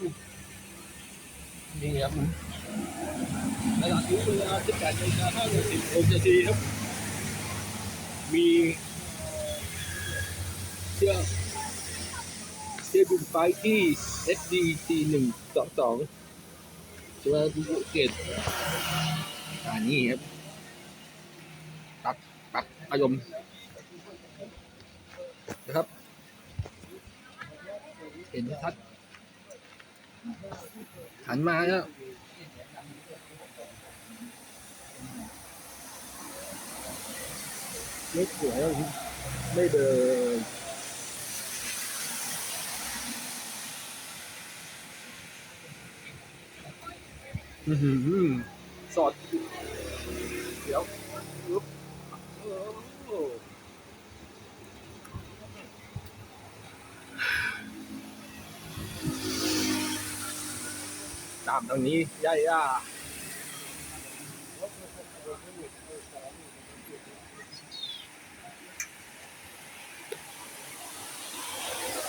นี่ครับเวลาถึงเวลาสิบแปดนาฬิกาห้าสิบหกนาทีครับ มีเชือกเชือกบินไฟที่ SDC หนึ่งสองสองตัวภูเกตอ่านี่ครับตัดตัดอารมณ์นะครับ เห็นชัด หันมาแล้วไม่สวยอะไม่เดินอื้อหือสอด เดี๋ยวปึ๊บโอ้ ตามตรงนี้ย่าย่า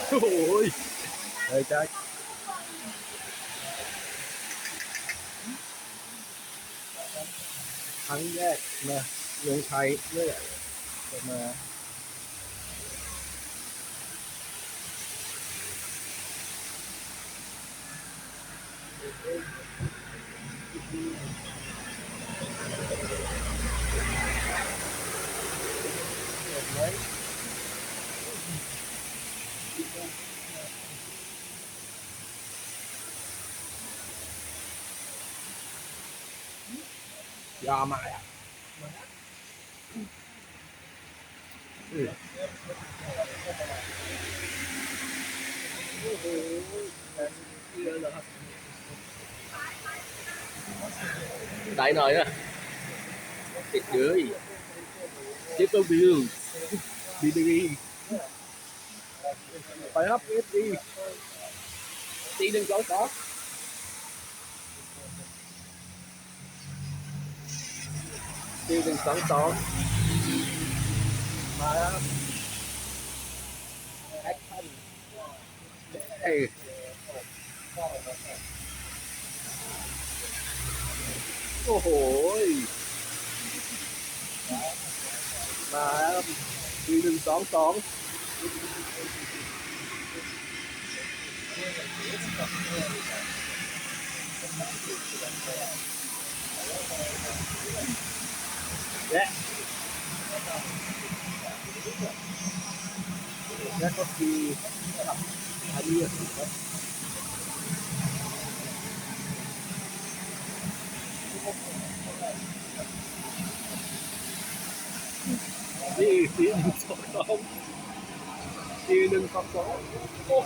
โอ้ยเฮ้ยจ้าครั้งแรกมาลงไทยเนี่ยจะมายมา do mày ừ. tại nói đó. Thịt dưới Chết tôi bị đường. Bị đi Phải hấp ít đi. Đi đừng có có Đi đừng sáng tỏ Mà Hey. โอ้โหยมาแล้วครับตีหนึ่งสองสองและและก็คือกับอาเรียครับ Ini yang sorong. Ini yang sorong. Oh,